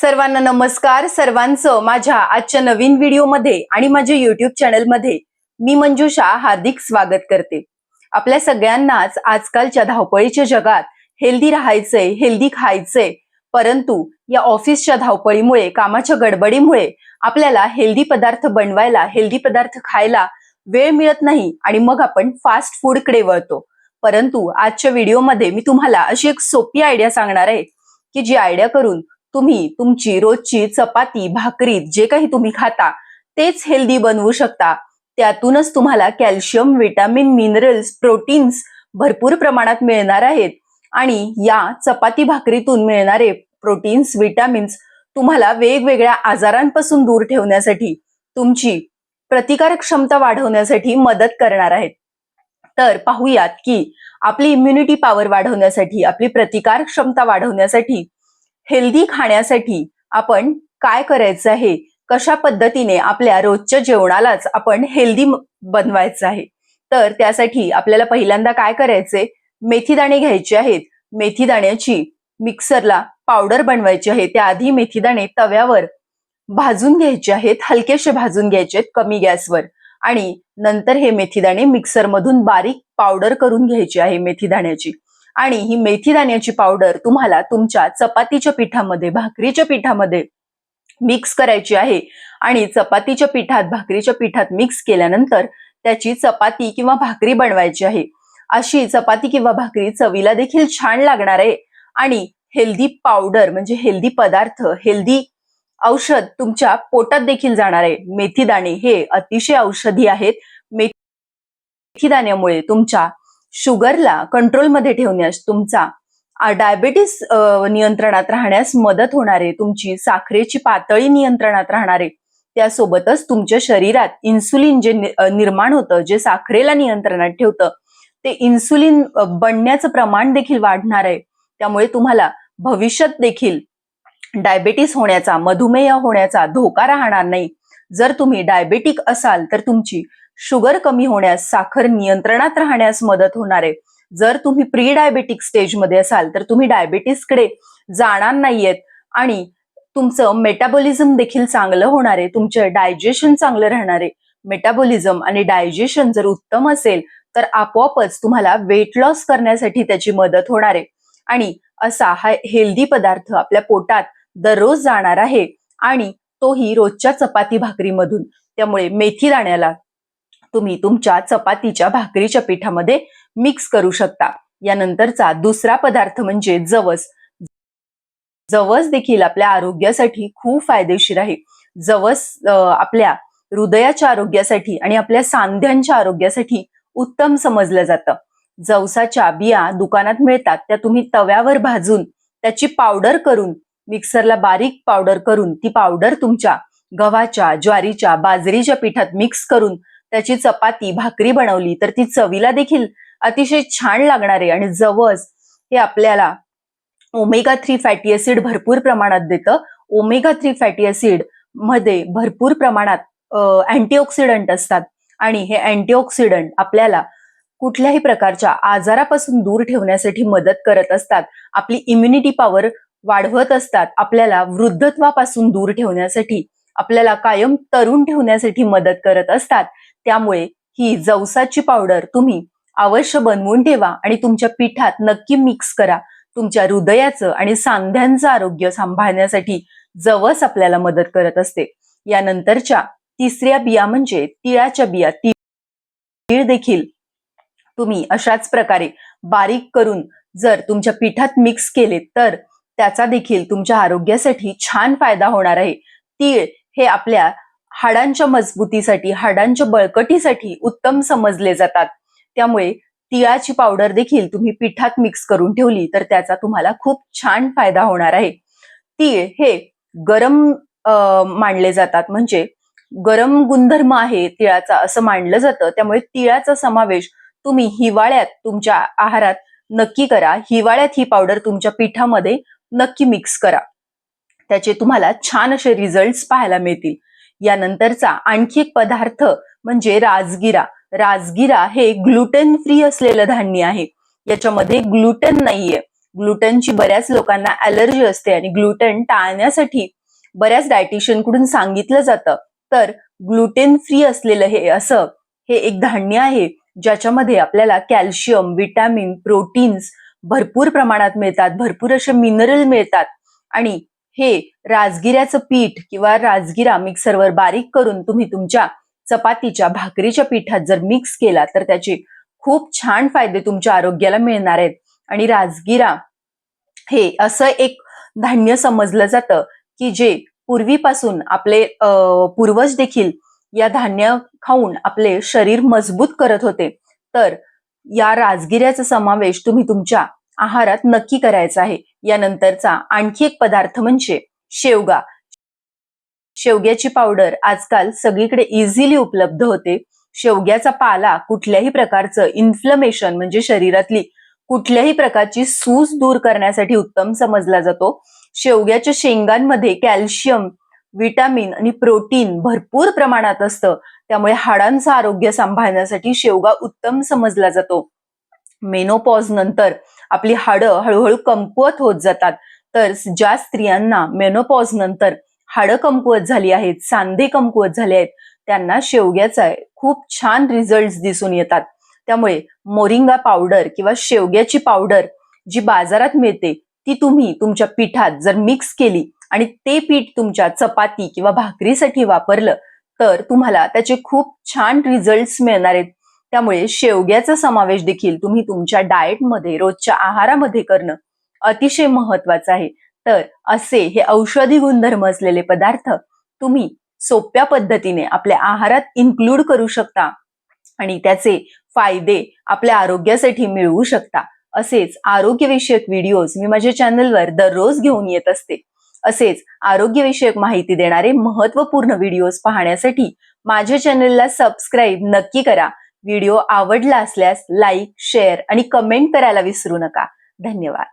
सर्वांना नमस्कार. सर्वांचं माझ्या आजच्या नवीन व्हिडिओमध्ये आणि माझ्या युट्यूब चॅनलमध्ये मी मंजुषा हार्दिक स्वागत करते. आपल्या सगळ्यांनाच आजकालच्या धावपळीच्या जगात हेल्दी राहायचंय हेल्दी खायचंय. परंतु या ऑफिसच्या धावपळीमुळे कामाच्या गडबडीमुळे आपल्याला हेल्दी पदार्थ बनवायला हेल्दी पदार्थ खायला वेळ मिळत नाही आणि मग आपण फास्ट फूडकडे वळतो. परंतु आजच्या व्हिडिओमध्ये मी तुम्हाला अशी एक सोपी आयडिया सांगणार आहे की जी आयडिया करून तुम्ही तुमची रोजची चपाती भाकरी जे काही तुम्ही खाता तेच हेल्दी बनवू शकता. त्यातूनच तुम्हाला कॅल्शियम विटामिन मिनरल्स प्रोटीन्स भरपूर प्रमाणात मिळणार आहेत. आणि या चपाती भाकरीतून मिळणारे प्रोटीन्स विटामिन्स तुम्हाला वेगवेगळ्या आजारांपासून दूर ठेवण्यासाठी तुमची प्रतिकारक क्षमता वाढवण्यासाठी मदत करणार आहेत. तर पाहूयात की आपली इम्युनिटी पॉवर वाढवण्यासाठी आपली प्रतिकार क्षमता वाढवण्यासाठी हेल्दी खाण्यासाठी आपण काय करायचं आहे? कशा पद्धतीने आपल्या रोजच्या जेवणालाच आपण हेल्दी बनवायचं आहे? तर त्यासाठी आपल्याला पहिल्यांदा काय करायचे मेथी दाणे घ्यायचे आहेत. मेथी दाण्याची मिक्सरला पावडर बनवायची आहे. त्याआधी मेथी दाणे तव्यावर भाजून घ्यायचे आहेत. हलकेसे भाजून घ्यायचे आहेत कमी गॅसवर. आणि नंतर हे मेथी दाणे बारीक पावडर करून घ्यायची आहे मेथी दाण्याची. आणि ही मेथी दाण्याची पावडर तुम्हाला तुमच्या चपातीच्या पिठामध्ये भाकरीच्या पिठामध्ये मिक्स करायची आहे. आणि चपातीच्या पिठात भाकरीच्या पिठात मिक्स केल्यानंतर त्याची चपाती किंवा भाकरी बनवायची आहे. अशी चपाती किंवा भाकरी चवीला देखील छान लागणार आहे. आणि हेल्दी पावडर म्हणजे हेल्दी पदार्थ हेल्दी औषध तुमच्या पोटात देखील जाणार आहे. मेथी दाणे हे अतिशय औषधी आहेत. मेथी दाण्यामुळे तुमच्या शुगरला कंट्रोलमध्ये ठेवण्यास तुमचा डायबेटीस नियंत्रणात राहण्यास मदत होणार आहे तुमची साखरेची पातळी नियंत्रणात राहणार आहे त्यासोबतच तुमच्या शरीरात इन्सुलिन जे निर्माण होतं जे साखरेला नियंत्रणात ठेवतं ते इन्सुलिन बनण्याचं प्रमाण देखील वाढणार आहे. त्यामुळे तुम्हाला भविष्यात देखील डायबेटीस होण्याचा मधुमेह होण्याचा धोका राहणार नाही. जर तुम्ही डायबेटिक असाल तर तुमची शुगर कमी होण्यास साखर नियंत्रणात राहण्यास मदत होणार आहे. जर तुम्ही प्री डायबेटिक स्टेजमध्ये असाल तर तुम्ही डायबिटीसकडे जाणार नाहीयेत आणि तुमचं मेटाबॉलिझम देखील चांगलं होणार आहे. तुमचं डायजेशन चांगलं राहणार आहे. मेटाबॉलिझम आणि डायजेशन जर उत्तम असेल तर आपोआपच तुम्हाला वेट लॉस करण्यासाठी त्याची मदत होणार आहे. आणि असा हा हेल्दी पदार्थ आपल्या पोटात दररोज जाणार आहे आणि तोही रोजच्या चपाती भाकरीमधून. त्यामुळे मेथी दाण्याला तुम्ही तुमच्या चपातीच्या भाकरीच्या पिठामध्ये मिक्स करू शकता. यानंतरचा दुसरा पदार्थ म्हणजे जवस. जवस देखील आपल्या आरोग्यासाठी खूप फायदेशीर आहे. जवस आपल्या हृदयाच्या आरोग्यासाठी आणि आपल्या सांध्यांच्या आरोग्यासाठी उत्तम समजलं जातं. जवसाच्या बिया दुकानात मिळतात त्या तुम्ही तव्यावर भाजून त्याची पावडर करून मिक्सरला बारीक पावडर करून ती पावडर तुमच्या गव्हाच्या ज्वारीच्या बाजरीच्या पिठात मिक्स करून त्याची चपाती भाकरी बनवली तर ती चवीला देखील अतिशय छान लागणार आहे आणि जवस हे आपल्याला ओमेगा थ्री फॅटी ऍसिड भरपूर प्रमाणात देतं. ओमेगा थ्री फॅटी ऍसिडमध्ये भरपूर प्रमाणात अँटीऑक्सिडंट असतात. आणि हे अँटीऑक्सिडंट आपल्याला कुठल्याही प्रकारच्या आजारापासून दूर ठेवण्यासाठी मदत करत असतात. आपली इम्युनिटी पॉवर वाढवत असतात. आपल्याला वृद्धत्वापासून दूर ठेवण्यासाठी आपल्याला कायम तरुण ठेवण्यासाठी मदत करत असतात. त्यामुळे ही जवसाची पावडर तुम्ही अवश्य बनवून ठेवा आणि तुमच्या पिठात नक्की मिक्स करा. तुमच्या हृदयाचं आणि सांध्यांचं आरोग्य सांभाळण्यासाठी जवस आपल्याला मदत करत असते. यानंतरच्या तिसऱ्या बिया म्हणजे तिळाच्या बिया तीळ देखील तुम्ही अशाच प्रकारे बारीक करून जर तुमच्या पिठात मिक्स केले तर त्याचा देखील तुमच्या आरोग्यासाठी छान फायदा होणार आहे. तीळ हे आपल्या हाडांच्या मजबूतीसाठी हाडांच्या बळकटीसाठी उत्तम समजले जातात. त्यामुळे तिळाची पावडर देखील तुम्ही पिठात मिक्स करून ठेवली तर त्याचा तुम्हाला खूप छान फायदा होणार आहे. तीळ हे गरम मानले जातात. म्हणजे गरम गुणधर्म आहे तिळाचा असं मानलं जातं. त्यामुळे तिळाचा समावेश तुम्ही हिवाळ्यात तुमच्या आहारात नक्की करा. हिवाळ्यात ही पावडर तुमच्या पिठामध्ये नक्की मिक्स करा. त्याचे तुम्हाला छान असे रिझल्ट पाहायला मिळतील. यानंतरचा आणखी एक पदार्थ म्हणजे राजगिरा. राजगिरा हे ग्लुटेन फ्री असलेलं धान्य आहे. याच्यामध्ये ग्लुटेन नाहीये. ग्लुटनची बऱ्याच लोकांना अलर्जी असते आणि ग्लुटन टाळण्यासाठी बऱ्याच डायटिशियनकडून सांगितलं जातं. तर ग्लुटेन फ्री असलेलं हे असं हे एक धान्य आहे ज्याच्यामध्ये आपल्याला कॅल्शियम विटॅमिन प्रोटीन्स भरपूर प्रमाणात मिळतात भरपूर असे मिनरल मिळतात आणि हे राजगिऱ्याचं पीठ किंवा राजगिरा मिक्सरवर बारीक करून तुम्ही तुमच्या चपातीच्या भाकरीच्या पिठात जर मिक्स केला तर त्याचे खूप छान फायदे तुमच्या आरोग्याला मिळणार आहेत. आणि राजगिरा हे असं एक धान्य समजलं जातं की जे पूर्वीपासून आपले पूर्वज देखील या धान्य खाऊन आपले शरीर मजबूत करत होते. तर या राजगिऱ्याचा समावेश तुम्ही तुमच्या आहारात नक्की करायचा आहे. यानंतरचा आणखी एक पदार्थ म्हणजे शेवगा. शेवग्याची पावडर आजकाल सगळीकडे इझिली उपलब्ध होते. शेवग्याचा पाला कुठल्याही प्रकारचं इन्फ्लमेशन म्हणजे शरीरातली कुठल्याही प्रकारची सूज दूर करण्यासाठी उत्तम समजला जातो. शेवग्याच्या शेंगांमध्ये कॅल्शियम विटामिन आणि प्रोटीन भरपूर प्रमाणात असतं. त्यामुळे हाडांचं आरोग्य सांभाळण्यासाठी शेवगा उत्तम समजला जातो. मेनोपॉज नंतर आपली हाडं हळूहळू कमकुवत होत जातात. तर ज्या स्त्रियांना मेनोपॉज नंतर हाडं कमकुवत झाली आहेत सांधे कमकुवत झाले आहेत त्यांना शेवग्याचा खूप छान रिझल्ट दिसून येतात. त्यामुळे मोरिंगा पावडर किंवा शेवग्याची पावडर जी बाजारात मिळते ती तुम्ही तुमच्या पिठात जर मिक्स केली आणि ते पीठ तुमच्या चपाती किंवा भाकरीसाठी वापरलं तर तुम्हाला त्याचे खूप छान रिझल्ट मिळणार आहेत. त्यामुळे शेवग्याचा समावेश देखील तुम्ही तुमच्या डाएटमध्ये रोजच्या आहारामध्ये करणं अतिशय महत्वाचं आहे. तर असे हे औषधी गुणधर्म असलेले पदार्थ तुम्ही सोप्या पद्धतीने आपल्या आहारात इन्क्लूड करू शकता आणि त्याचे फायदे आपल्या आरोग्यासाठी मिळवू शकता. असेच आरोग्यविषयक व्हिडिओज मी माझ्या चॅनलवर दररोज घेऊन येत असते. असेच आरोग्यविषयक माहिती देणारे महत्त्वपूर्ण व्हिडिओज पाहण्यासाठी माझ्या चॅनलला सबस्क्राईब नक्की करा. व्हिडिओ आवडला असल्यास लाईक शेअर आणि कमेंट करायला विसरू नका. धन्यवाद.